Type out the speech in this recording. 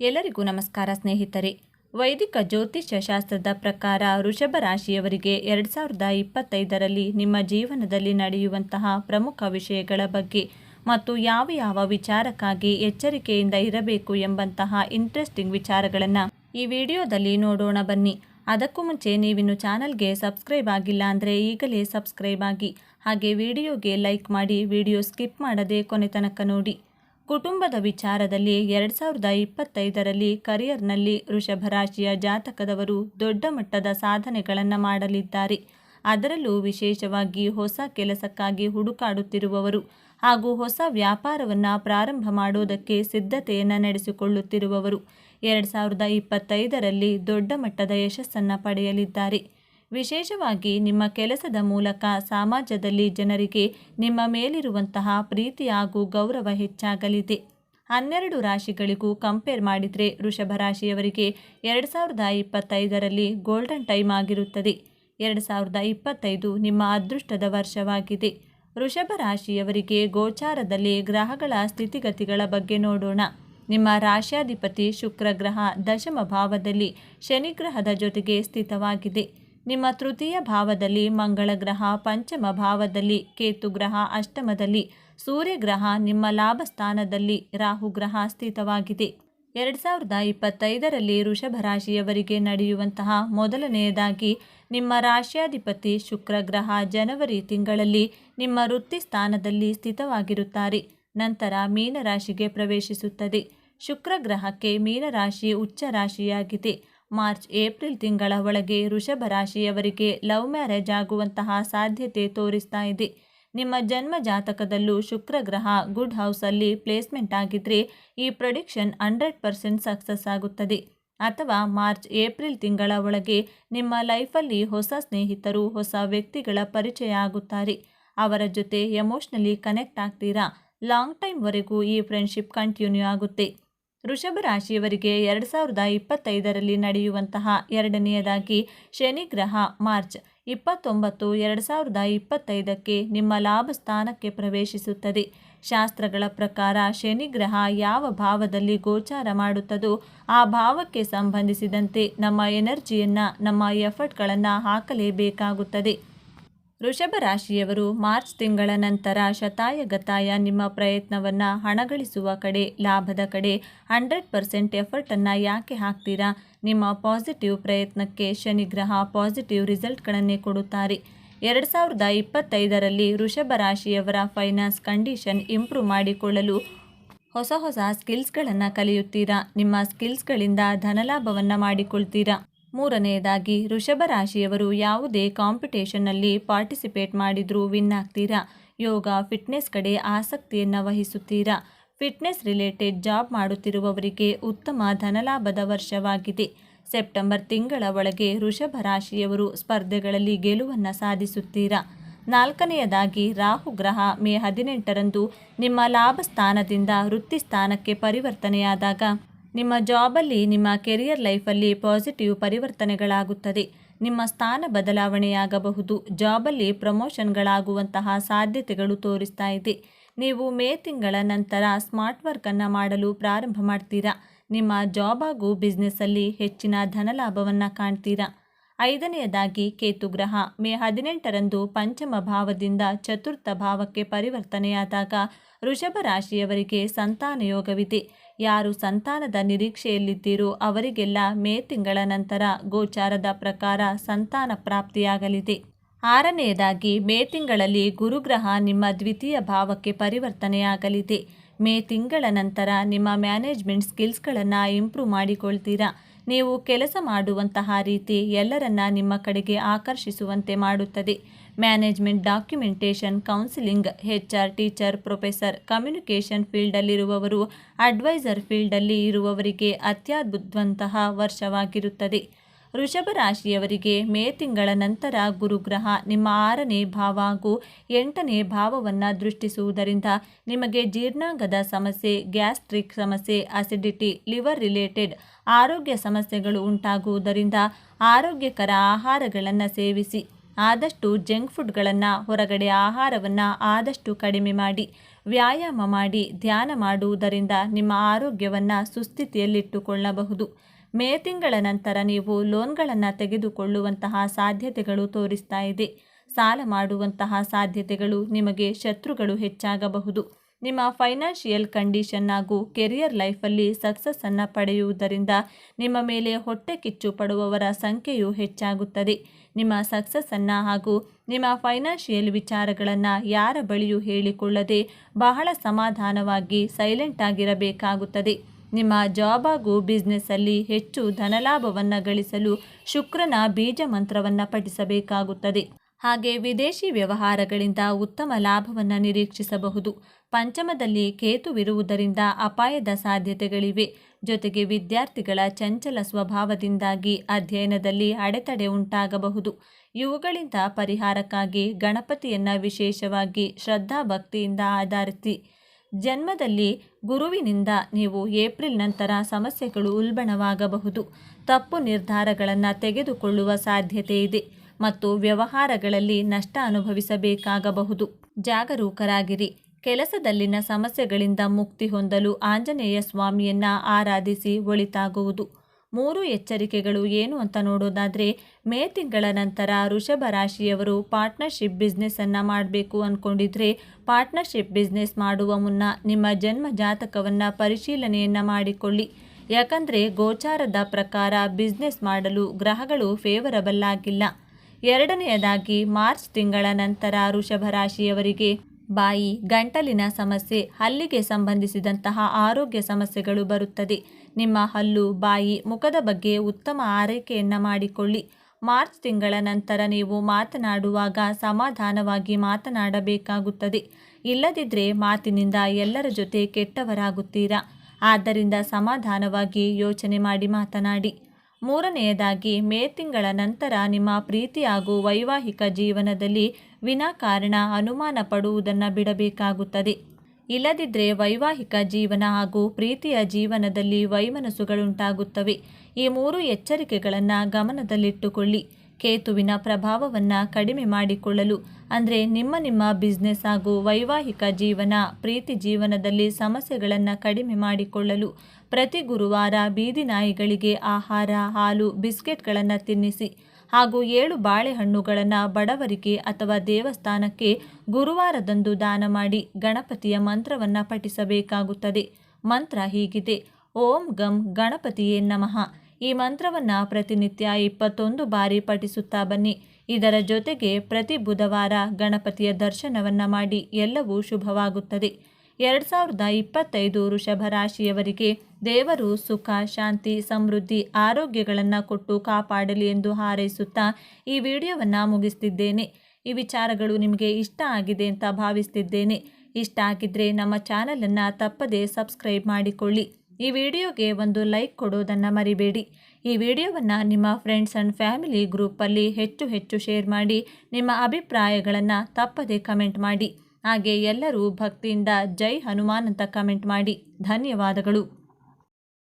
ಎಲ್ಲರಿಗೂ ನಮಸ್ಕಾರ ಸ್ನೇಹಿತರೆ. ವೈದಿಕ ಜ್ಯೋತಿಷ್ಯ ಶಾಸ್ತ್ರದ ಪ್ರಕಾರ ವೃಷಭ ರಾಶಿಯವರಿಗೆ ಎರಡು ಸಾವಿರದ ಇಪ್ಪತ್ತೈದರಲ್ಲಿ ನಿಮ್ಮ ಜೀವನದಲ್ಲಿ ನಡೆಯುವಂತಹ ಪ್ರಮುಖ ವಿಷಯಗಳ ಬಗ್ಗೆ ಮತ್ತು ಯಾವ ಯಾವ ವಿಚಾರಕ್ಕಾಗಿ ಎಚ್ಚರಿಕೆಯಿಂದ ಇರಬೇಕು ಎಂಬಂತಹ ಇಂಟ್ರೆಸ್ಟಿಂಗ್ ವಿಚಾರಗಳನ್ನು ಈ ವಿಡಿಯೋದಲ್ಲಿ ನೋಡೋಣ ಬನ್ನಿ. ಅದಕ್ಕೂ ಮುಂಚೆ ನೀವಿನ್ನು ಚಾನಲ್ಗೆ ಸಬ್ಸ್ಕ್ರೈಬ್ ಆಗಿಲ್ಲ ಅಂದರೆ ಈಗಲೇ ಸಬ್ಸ್ಕ್ರೈಬ್ ಆಗಿ ಹಾಗೆ ವಿಡಿಯೋಗೆ ಲೈಕ್ ಮಾಡಿ ವಿಡಿಯೋ ಸ್ಕಿಪ್ ಮಾಡದೆ ಕೊನೆ ತನಕ ನೋಡಿ. ಕುಟುಂಬದ ವಿಚಾರದಲ್ಲಿ ಎರಡು ಸಾವಿರದ ಇಪ್ಪತ್ತೈದರಲ್ಲಿ ಕರಿಯರ್ನಲ್ಲಿ ವೃಷಭರಾಶಿಯ ಜಾತಕದವರು ದೊಡ್ಡ ಮಟ್ಟದ ಸಾಧನೆಗಳನ್ನು ಮಾಡಲಿದ್ದಾರೆ. ಅದರಲ್ಲೂ ವಿಶೇಷವಾಗಿ ಹೊಸ ಕೆಲಸಕ್ಕಾಗಿ ಹುಡುಕಾಡುತ್ತಿರುವವರು ಹಾಗೂ ಹೊಸ ವ್ಯಾಪಾರವನ್ನು ಪ್ರಾರಂಭ ಮಾಡೋದಕ್ಕೆ ಸಿದ್ಧತೆಯನ್ನು ನಡೆಸಿಕೊಳ್ಳುತ್ತಿರುವವರು ಎರಡು ಸಾವಿರದ ಇಪ್ಪತ್ತೈದರಲ್ಲಿ ದೊಡ್ಡ ಮಟ್ಟದ ಯಶಸ್ಸನ್ನು ಪಡೆಯಲಿದ್ದಾರೆ. ವಿಶೇಷವಾಗಿ ನಿಮ್ಮ ಕೆಲಸದ ಮೂಲಕ ಸಮಾಜದಲ್ಲಿ ಜನರಿಗೆ ನಿಮ್ಮ ಮೇಲಿರುವಂತಹ ಪ್ರೀತಿ ಹಾಗೂ ಗೌರವ ಹೆಚ್ಚಾಗಲಿದೆ. ಹನ್ನೆರಡು ರಾಶಿಗಳಿಗೂ ಕಂಪೇರ್ ಮಾಡಿದರೆ ವೃಷಭ ರಾಶಿಯವರಿಗೆ ಎರಡು ಸಾವಿರದ ಇಪ್ಪತ್ತೈದರಲ್ಲಿ ಗೋಲ್ಡನ್ ಟೈಮ್ ಆಗಿರುತ್ತದೆ. ಎರಡು ಸಾವಿರದ ಇಪ್ಪತ್ತೈದು ನಿಮ್ಮ ಅದೃಷ್ಟದ ವರ್ಷವಾಗಿದೆ. ವೃಷಭ ರಾಶಿಯವರಿಗೆ ಗೋಚಾರದಲ್ಲಿ ಗ್ರಹಗಳ ಸ್ಥಿತಿಗತಿಗಳ ಬಗ್ಗೆ ನೋಡೋಣ. ನಿಮ್ಮ ರಾಶ್ಯಾಧಿಪತಿ ಶುಕ್ರಗ್ರಹ ದಶಮ ಭಾವದಲ್ಲಿ ಶನಿಗ್ರಹದ ಜೊತೆಗೆ ಸ್ಥಿತವಾಗಿದೆ. ನಿಮ್ಮ ತೃತೀಯ ಭಾವದಲ್ಲಿ ಮಂಗಳ ಗ್ರಹ, ಪಂಚಮ ಭಾವದಲ್ಲಿ ಕೇತು ಗ್ರಹ, ಅಷ್ಟಮದಲ್ಲಿ ಸೂರ್ಯಗ್ರಹ ನಿಮ್ಮ ಲಾಭ ಸ್ಥಾನದಲ್ಲಿ ರಾಹು ಗ್ರಹ ಸ್ಥಿತವಾಗಿದೆ ಎರಡು ಸಾವಿರದ ಇಪ್ಪತ್ತೈದರಲ್ಲಿ ವೃಷಭ ರಾಶಿಯವರಿಗೆ ನಡೆಯುವಂತಹ ಮೊದಲನೆಯದಾಗಿ ನಿಮ್ಮ ರಾಶ್ಯಾಧಿಪತಿ ಶುಕ್ರ ಗ್ರಹ ಜನವರಿ ತಿಂಗಳಲ್ಲಿ ನಿಮ್ಮ ವೃತ್ತಿ ಸ್ಥಾನದಲ್ಲಿ ಸ್ಥಿತವಾಗಿರುತ್ತಾರೆ. ನಂತರ ಮೀನರಾಶಿಗೆ ಪ್ರವೇಶಿಸುತ್ತದೆ. ಶುಕ್ರ ಗ್ರಹಕ್ಕೆ ಮೀನರಾಶಿ ಉಚ್ಚ ರಾಶಿಯಾಗಿದೆ. ಮಾರ್ಚ್ ಏಪ್ರಿಲ್ ತಿಂಗಳ ಒಳಗೆ ವೃಷಭ ರಾಶಿಯವರಿಗೆ ಲವ್ ಮ್ಯಾರೇಜ್ ಆಗುವಂತಹ ಸಾಧ್ಯತೆ ತೋರಿಸ್ತಾ ಇದೆ. ನಿಮ್ಮ ಜನ್ಮ ಜಾತಕದಲ್ಲೂ ಶುಕ್ರ ಗ್ರಹ ಗುಡ್ ಹೌಸಲ್ಲಿ ಪ್ಲೇಸ್ಮೆಂಟ್ ಆಗಿದ್ದರೆ ಈ ಪ್ರೊಡಿಕ್ಷನ್ ಹಂಡ್ರೆಡ್ ಪರ್ಸೆಂಟ್ ಸಕ್ಸಸ್ ಆಗುತ್ತದೆ. ಅಥವಾ ಮಾರ್ಚ್ ಏಪ್ರಿಲ್ ತಿಂಗಳ ಒಳಗೆ ನಿಮ್ಮ ಲೈಫಲ್ಲಿ ಹೊಸ ಸ್ನೇಹಿತರು, ಹೊಸ ವ್ಯಕ್ತಿಗಳ ಪರಿಚಯ ಆಗುತ್ತಾರೆ. ಅವರ ಜೊತೆ ಎಮೋಷ್ನಲಿ ಕನೆಕ್ಟ್ ಆಗ್ತೀರಾ? ಲಾಂಗ್ ಟೈಮ್ವರೆಗೂ ಈ ಫ್ರೆಂಡ್ಶಿಪ್ ಕಂಟಿನ್ಯೂ ಆಗುತ್ತೆ. ವೃಷಭ ರಾಶಿಯವರಿಗೆ ಎರಡು ಸಾವಿರದ ಇಪ್ಪತ್ತೈದರಲ್ಲಿ ನಡೆಯುವಂತಹ ಎರಡನೆಯದಾಗಿ ಶನಿ ಗ್ರಹ ಮಾರ್ಚ್ ಇಪ್ಪತ್ತೊಂಬತ್ತು ಎರಡು ಸಾವಿರದ ಇಪ್ಪತ್ತೈದಕ್ಕೆ ನಿಮ್ಮ ಲಾಭ ಸ್ಥಾನಕ್ಕೆ ಪ್ರವೇಶಿಸುತ್ತದೆ. ಶಾಸ್ತ್ರಗಳ ಪ್ರಕಾರ ಶನಿ ಗ್ರಹ ಯಾವ ಭಾವದಲ್ಲಿ ಗೋಚಾರ ಮಾಡುತ್ತದೋ ಆ ಭಾವಕ್ಕೆ ಸಂಬಂಧಿಸಿದಂತೆ ನಮ್ಮ ಎನರ್ಜಿಯನ್ನು, ನಮ್ಮ ಎಫರ್ಟ್ಗಳನ್ನು ಹಾಕಲೇಬೇಕಾಗುತ್ತದೆ. ವೃಷಭ ರಾಶಿಯವರು ಮಾರ್ಚ್ ತಿಂಗಳ ನಂತರ ಶತಾಯ ಗತಾಯ ನಿಮ್ಮ ಪ್ರಯತ್ನವನ್ನು ಹಣಗಳಿಸುವ ಕಡೆ, ಲಾಭದ ಕಡೆ ಹಂಡ್ರೆಡ್ ಪರ್ಸೆಂಟ್ ಎಫರ್ಟನ್ನು ಯಾಕೆ ಹಾಕ್ತೀರಾ? ನಿಮ್ಮ ಪಾಸಿಟಿವ್ ಪ್ರಯತ್ನಕ್ಕೆ ಶನಿಗ್ರಹ ಪಾಸಿಟಿವ್ ರಿಸಲ್ಟ್ಗಳನ್ನೇ ಕೊಡುತ್ತಾರೆ. ಎರಡು ಸಾವಿರದ ಇಪ್ಪತ್ತೈದರಲ್ಲಿ ವೃಷಭ ರಾಶಿಯವರ ಫೈನಾನ್ಸ್ ಕಂಡೀಷನ್ ಇಂಪ್ರೂವ್ ಮಾಡಿಕೊಳ್ಳಲು ಹೊಸ ಹೊಸ ಸ್ಕಿಲ್ಸ್ಗಳನ್ನು ಕಲಿಯುತ್ತೀರಾ? ನಿಮ್ಮ ಸ್ಕಿಲ್ಸ್ಗಳಿಂದ ಧನಲಾಭವನ್ನು ಮಾಡಿಕೊಳ್ತೀರಾ? ಮೂರನೆಯದಾಗಿ ವೃಷಭ ರಾಶಿಯವರು ಯಾವುದೇ ಕಾಂಪಿಟೇಷನ್ನಲ್ಲಿ ಪಾರ್ಟಿಸಿಪೇಟ್ ಮಾಡಿದರೂ ವಿನ್ ಆಗ್ತೀರಾ? ಯೋಗ, ಫಿಟ್ನೆಸ್ ಕಡೆ ಆಸಕ್ತಿಯನ್ನು ವಹಿಸುತ್ತೀರಾ? ಫಿಟ್ನೆಸ್ ರಿಲೇಟೆಡ್ ಜಾಬ್ ಮಾಡುತ್ತಿರುವವರಿಗೆ ಉತ್ತಮ ಧನಲಾಭದ ವರ್ಷವಾಗಿದೆ. ಸೆಪ್ಟೆಂಬರ್ ತಿಂಗಳ ಒಳಗೆ ವೃಷಭ ರಾಶಿಯವರು ಸ್ಪರ್ಧೆಗಳಲ್ಲಿ ಗೆಲುವನ್ನು ಸಾಧಿಸುತ್ತೀರಾ? ನಾಲ್ಕನೆಯದಾಗಿ, ರಾಹು ಗ್ರಹ ಮೇ ಹದಿನೆಂಟರಂದು ನಿಮ್ಮ ಲಾಭ ಸ್ಥಾನದಿಂದ ವೃತ್ತಿ ಸ್ಥಾನಕ್ಕೆ ಪರಿವರ್ತನೆಯಾದಾಗ ನಿಮ್ಮ ಜಾಬಲ್ಲಿ ನಿಮ್ಮ ಕೆರಿಯರ್ ಲೈಫಲ್ಲಿ ಪಾಸಿಟಿವ್ ಪರಿವರ್ತನೆಗಳಾಗುತ್ತದೆ. ನಿಮ್ಮ ಸ್ಥಾನ ಬದಲಾವಣೆಯಾಗಬಹುದು. ಜಾಬಲ್ಲಿ ಪ್ರಮೋಷನ್ಗಳಾಗುವಂತಹ ಸಾಧ್ಯತೆಗಳು ತೋರಿಸ್ತಾ ಇದೆ. ನೀವು ಮೇ ತಿಂಗಳ ನಂತರ ಸ್ಮಾರ್ಟ್ ವರ್ಕನ್ನು ಮಾಡಲು ಪ್ರಾರಂಭ ಮಾಡ್ತೀರಾ. ನಿಮ್ಮ ಜಾಬ್ ಹಾಗೂ ಬಿಸ್ನೆಸ್ಸಲ್ಲಿ ಹೆಚ್ಚಿನ ಧನಲಾಭವನ್ನು ಕಾಣ್ತೀರಾ. ಐದನೆಯದಾಗಿ ಕೇತು ಗ್ರಹ ಮೇ ಹದಿನೆಂಟರಂದು ಪಂಚಮ ಭಾವದಿಂದ ಚತುರ್ಥ ಭಾವಕ್ಕೆ ಪರಿವರ್ತನೆಯಾದಾಗ ವೃಷಭ ರಾಶಿಯವರಿಗೆ ಸಂತಾನ ಯೋಗವಿದೆ. ಯಾರು ಸಂತಾನದ ನಿರೀಕ್ಷೆಯಲ್ಲಿದ್ದೀರೋ ಅವರಿಗೆಲ್ಲ ಮೇ ತಿಂಗಳ ನಂತರ ಗೋಚಾರದ ಪ್ರಕಾರ ಸಂತಾನ ಪ್ರಾಪ್ತಿಯಾಗಲಿದೆ. ಆರನೆಯದಾಗಿ ಮೇ ತಿಂಗಳಲ್ಲಿ ಗುರುಗ್ರಹ ನಿಮ್ಮ ದ್ವಿತೀಯ ಭಾವಕ್ಕೆ ಪರಿವರ್ತನೆಯಾಗಲಿದೆ. ಮೇ ತಿಂಗಳ ನಂತರ ನಿಮ್ಮ ಮ್ಯಾನೇಜ್ಮೆಂಟ್ ಸ್ಕಿಲ್ಸ್ಗಳನ್ನು ಇಂಪ್ರೂವ್ ಮಾಡಿಕೊಳ್ತೀರಾ? ನೀವು ಕೆಲಸ ಮಾಡುವಂತಹ ರೀತಿ ಎಲ್ಲರನ್ನ ನಿಮ್ಮ ಕಡೆಗೆ ಆಕರ್ಷಿಸುವಂತೆ ಮಾಡುತ್ತದೆ. Management documentation counselling H R teacher, professor, communication ಫೀಲ್ಡಲ್ಲಿರುವವರು, advisor ಫೀಲ್ಡಲ್ಲಿ ಇರುವವರಿಗೆ ಅತ್ಯದ್ಭುತವಂತಹ ವರ್ಷವಾಗಿರುತ್ತದೆ. ವೃಷಭ ರಾಶಿಯವರಿಗೆ ಮೇ ತಿಂಗಳ ನಂತರ ಗುರುಗ್ರಹ ನಿಮ್ಮ ಆರನೇ ಭಾವ ಹಾಗೂ ಎಂಟನೇ ಭಾವವನ್ನು ದೃಷ್ಟಿಸುವುದರಿಂದ ನಿಮಗೆ ಜೀರ್ಣಾಂಗದ ಸಮಸ್ಯೆ, ಗ್ಯಾಸ್ಟ್ರಿಕ್ ಸಮಸ್ಯೆ ಅಸಿಡಿಟಿ ಲಿವರ್ ರಿಲೇಟೆಡ್ ಆರೋಗ್ಯ ಸಮಸ್ಯೆಗಳು ಉಂಟಾಗುವುದರಿಂದ ಆರೋಗ್ಯಕರ ಆಹಾರಗಳನ್ನು ಸೇವಿಸಿ, ಆದಷ್ಟು ಜಂಕ್ ಫುಡ್ಗಳನ್ನು, ಹೊರಗಡೆ ಆಹಾರವನ್ನು ಆದಷ್ಟು ಕಡಿಮೆ ಮಾಡಿ, ವ್ಯಾಯಾಮ ಮಾಡಿ, ಧ್ಯಾನ ಮಾಡುವುದರಿಂದ ನಿಮ್ಮ ಆರೋಗ್ಯವನ್ನು ಸುಸ್ಥಿತಿಯಲ್ಲಿಟ್ಟುಕೊಳ್ಳಬಹುದು. ಮೇ ತಿಂಗಳ ನಂತರ ನೀವು ಲೋನ್ಗಳನ್ನು ತೆಗೆದುಕೊಳ್ಳುವಂತಹ ಸಾಧ್ಯತೆಗಳು ತೋರಿಸ್ತಾ ಇದೆ. ಸಾಲ ಮಾಡುವಂತಹ ಸಾಧ್ಯತೆಗಳು ನಿಮಗೆ ಶತ್ರುಗಳು ಹೆಚ್ಚಾಗಬಹುದು. ನಿಮ್ಮ ಫೈನಾನ್ಷಿಯಲ್ ಕಂಡೀಷನ್ ಹಾಗೂ ಕೆರಿಯರ್ ಲೈಫಲ್ಲಿ ಸಕ್ಸಸ್ಸನ್ನು ಪಡೆಯುವುದರಿಂದ ನಿಮ್ಮ ಮೇಲೆ ಹೊಟ್ಟೆ ಕಿಚ್ಚು ಪಡುವವರ ಸಂಖ್ಯೆಯು ಹೆಚ್ಚಾಗುತ್ತದೆ. ನಿಮ್ಮ ಸಕ್ಸಸ್ಸನ್ನು ಹಾಗೂ ನಿಮ್ಮ ಫೈನಾನ್ಷಿಯಲ್ ವಿಚಾರಗಳನ್ನು ಯಾರ ಬಳಿಯೂ ಹೇಳಿಕೊಳ್ಳದೆ ಬಹಳ ಸಮಾಧಾನವಾಗಿ ಸೈಲೆಂಟ್ ಆಗಿರಬೇಕಾಗುತ್ತದೆ. ನಿಮ್ಮ ಜಾಬ್ ಹಾಗೂ ಬಿಸ್ನೆಸ್ಸಲ್ಲಿ ಹೆಚ್ಚು ಧನಲಾಭವನ್ನು ಗಳಿಸಲು ಶುಕ್ರನ ಬೀಜ ಮಂತ್ರವನ್ನು ಪಠಿಸಬೇಕಾಗುತ್ತದೆ. ಹಾಗೆ ವಿದೇಶಿ ವ್ಯವಹಾರಗಳಿಂದ ಉತ್ತಮ ಲಾಭವನ್ನು ನಿರೀಕ್ಷಿಸಬಹುದು. ಪಂಚಮದಲ್ಲಿ ಕೇತುವಿರುವುದರಿಂದ ಅಪಾಯದ ಸಾಧ್ಯತೆಗಳಿವೆ. ಜೊತೆಗೆ ವಿದ್ಯಾರ್ಥಿಗಳ ಚಂಚಲ ಸ್ವಭಾವದಿಂದಾಗಿ ಅಧ್ಯಯನದಲ್ಲಿ ಅಡೆತಡೆ ಉಂಟಾಗಬಹುದು. ಇವುಗಳಿಂದ ಪರಿಹಾರಕ್ಕಾಗಿ ಗಣಪತಿಯನ್ನು ವಿಶೇಷವಾಗಿ ಶ್ರದ್ಧಾಭಕ್ತಿಯಿಂದ ಆಧರಿಸಿ ಜನ್ಮದಲ್ಲಿ ಗುರುವಿನಿಂದ ನೀವು ಏಪ್ರಿಲ್ ನಂತರ ಸಮಸ್ಯೆಗಳು ಉಲ್ಬಣವಾಗಬಹುದು. ತಪ್ಪು ನಿರ್ಧಾರಗಳನ್ನು ತೆಗೆದುಕೊಳ್ಳುವ ಸಾಧ್ಯತೆ ಇದೆ ಮತ್ತು ವ್ಯವಹಾರಗಳಲ್ಲಿ ನಷ್ಟ ಅನುಭವಿಸಬೇಕಾಗಬಹುದು. ಜಾಗರೂಕರಾಗಿರಿ. ಕೆಲಸದಲ್ಲಿನ ಸಮಸ್ಯೆಗಳಿಂದ ಮುಕ್ತಿ ಹೊಂದಲು ಆಂಜನೇಯ ಸ್ವಾಮಿಯನ್ನ ಆರಾಧಿಸಿ ಒಳಿತಾಗುವುದು. ಮೂರು ಎಚ್ಚರಿಕೆಗಳು ಏನು ಅಂತ ನೋಡೋದಾದರೆ, ಮೇ ತಿಂಗಳ ನಂತರ ವೃಷಭ ರಾಶಿಯವರು ಪಾರ್ಟ್ನರ್ಶಿಪ್ ಬಿಸ್ನೆಸ್ಸನ್ನು ಮಾಡಬೇಕು ಅಂದ್ಕೊಂಡಿದ್ರೆ ಪಾರ್ಟ್ನರ್ಶಿಪ್ ಬಿಸ್ನೆಸ್ ಮಾಡುವ ಮುನ್ನ ನಿಮ್ಮ ಜನ್ಮ ಜಾತಕವನ್ನು ಪರಿಶೀಲನೆಯನ್ನು ಮಾಡಿಕೊಳ್ಳಿ. ಯಾಕಂದರೆ ಗೋಚಾರದ ಪ್ರಕಾರ ಬಿಸ್ನೆಸ್ ಮಾಡಲು ಗ್ರಹಗಳು ಫೇವರಬಲ್ ಆಗಿಲ್ಲ. ಎರಡನೆಯದಾಗಿ ಮಾರ್ಚ್ ತಿಂಗಳ ನಂತರ ವೃಷಭ ರಾಶಿಯವರಿಗೆ ಬಾಯಿ, ಗಂಟಲಿನ ಸಮಸ್ಯೆ, ಹಲ್ಲಿಗೆ ಸಂಬಂಧಿಸಿದಂತಹ ಆರೋಗ್ಯ ಸಮಸ್ಯೆಗಳು ಬರುತ್ತದೆ. ನಿಮ್ಮ ಹಲ್ಲು, ಬಾಯಿ, ಮುಖದ ಬಗ್ಗೆ ಉತ್ತಮ ಆರೈಕೆಯನ್ನು ಮಾಡಿಕೊಳ್ಳಿ. ಮಾರ್ಚ್ ತಿಂಗಳ ನಂತರ ನೀವು ಮಾತನಾಡುವಾಗ ಸಮಾಧಾನವಾಗಿ ಮಾತನಾಡಬೇಕಾಗುತ್ತದೆ. ಇಲ್ಲದಿದ್ದರೆ ಮಾತಿನಿಂದ ಎಲ್ಲರ ಜೊತೆ ಕೆಟ್ಟವರಾಗುತ್ತೀರಾ? ಆದ್ದರಿಂದ ಸಮಾಧಾನವಾಗಿ ಯೋಚನೆ ಮಾಡಿ ಮಾತನಾಡಿ. ಮೂರನೆಯದಾಗಿ, ಮೇ ತಿಂಗಳ ನಂತರ ನಿಮ್ಮ ಪ್ರೀತಿ ಹಾಗೂ ವೈವಾಹಿಕ ಜೀವನದಲ್ಲಿ ವಿನಾಕಾರಣ ಅನುಮಾನ ಪಡುವುದನ್ನು ಬಿಡಬೇಕಾಗುತ್ತದೆ. ಇಲ್ಲದಿದ್ದರೆ ವೈವಾಹಿಕ ಜೀವನ ಹಾಗೂ ಪ್ರೀತಿಯ ಜೀವನದಲ್ಲಿ ವೈಮನಸ್ಸುಗಳುಂಟಾಗುತ್ತವೆ. ಈ ಮೂರು ಎಚ್ಚರಿಕೆಗಳನ್ನು ಗಮನದಲ್ಲಿಟ್ಟುಕೊಳ್ಳಿ. ಕೇತುವಿನ ಪ್ರಭಾವವನ್ನು ಕಡಿಮೆ ಮಾಡಿಕೊಳ್ಳಲು, ಅಂದರೆ ನಿಮ್ಮ ನಿಮ್ಮ ಬಿಸ್ನೆಸ್ ಹಾಗೂ ವೈವಾಹಿಕ ಜೀವನ, ಪ್ರೀತಿ ಜೀವನದಲ್ಲಿ ಸಮಸ್ಯೆಗಳನ್ನು ಕಡಿಮೆ ಮಾಡಿಕೊಳ್ಳಲು, ಪ್ರತಿ ಗುರುವಾರ ಬೀದಿ ನಾಯಿಗಳಿಗೆ ಆಹಾರ, ಹಾಲು, ಬಿಸ್ಕೆಟ್ಗಳನ್ನು ತಿನ್ನಿಸಿ ಹಾಗೂ ಏಳು ಬಾಳೆಹಣ್ಣುಗಳನ್ನು ಬಡವರಿಗೆ ಅಥವಾ ದೇವಸ್ಥಾನಕ್ಕೆ ಗುರುವಾರದಂದು ದಾನ ಮಾಡಿ ಗಣಪತಿಯ ಮಂತ್ರವನ್ನು ಪಠಿಸಬೇಕಾಗುತ್ತದೆ. ಮಂತ್ರ ಹೀಗಿದೆ. ಓಂ ಗಂ ಗಣಪತಿಯೇ ನಮಃ. ಈ ಮಂತ್ರವನ್ನು ಪ್ರತಿನಿತ್ಯ ಇಪ್ಪತ್ತೊಂದು ಬಾರಿ ಪಠಿಸುತ್ತಾ ಬನ್ನಿ. ಇದರ ಜೊತೆಗೆ ಪ್ರತಿ ಬುಧವಾರ ಗಣಪತಿಯ ದರ್ಶನವನ್ನು ಮಾಡಿ ಎಲ್ಲವೂ ಶುಭವಾಗುತ್ತದೆ. ಎರಡು ಸಾವಿರದ ಇಪ್ಪತ್ತೈದು ವೃಷಭ ರಾಶಿಯವರಿಗೆ ದೇವರು ಸುಖ, ಶಾಂತಿ, ಸಮೃದ್ಧಿ, ಆರೋಗ್ಯಗಳನ್ನು ಕೊಟ್ಟು ಕಾಪಾಡಲಿ ಎಂದು ಹಾರೈಸುತ್ತಾ ಈ ವಿಡಿಯೋವನ್ನು ಮುಗಿಸ್ತಿದ್ದೇನೆ. ಈ ವಿಚಾರಗಳು ನಿಮಗೆ ಇಷ್ಟ ಆಗಿದೆ ಅಂತ ಭಾವಿಸ್ತಿದ್ದೇನೆ. ಇಷ್ಟ ಆಗಿದ್ದರೆ ನಮ್ಮ ಚಾನಲನ್ನು ತಪ್ಪದೇ ಸಬ್ಸ್ಕ್ರೈಬ್ ಮಾಡಿಕೊಳ್ಳಿ. ಈ ವಿಡಿಯೋಗೆ ಒಂದು ಲೈಕ್ ಕೊಡೋದನ್ನು ಮರಿಬೇಡಿ. ಈ ವಿಡಿಯೋವನ್ನು ನಿಮ್ಮ ಫ್ರೆಂಡ್ಸ್ ಆ್ಯಂಡ್ ಫ್ಯಾಮಿಲಿ ಗ್ರೂಪಲ್ಲಿ ಹೆಚ್ಚು ಹೆಚ್ಚು ಶೇರ್ ಮಾಡಿ, ನಿಮ್ಮ ಅಭಿಪ್ರಾಯಗಳನ್ನು ತಪ್ಪದೇ ಕಮೆಂಟ್ ಮಾಡಿ. ಹಾಗೆ ಎಲ್ಲರೂ ಭಕ್ತಿಯಿಂದ ಜೈ ಹನುಮಾನ್ ಅಂತ ಕಮೆಂಟ್ ಮಾಡಿ. ಧನ್ಯವಾದಗಳು.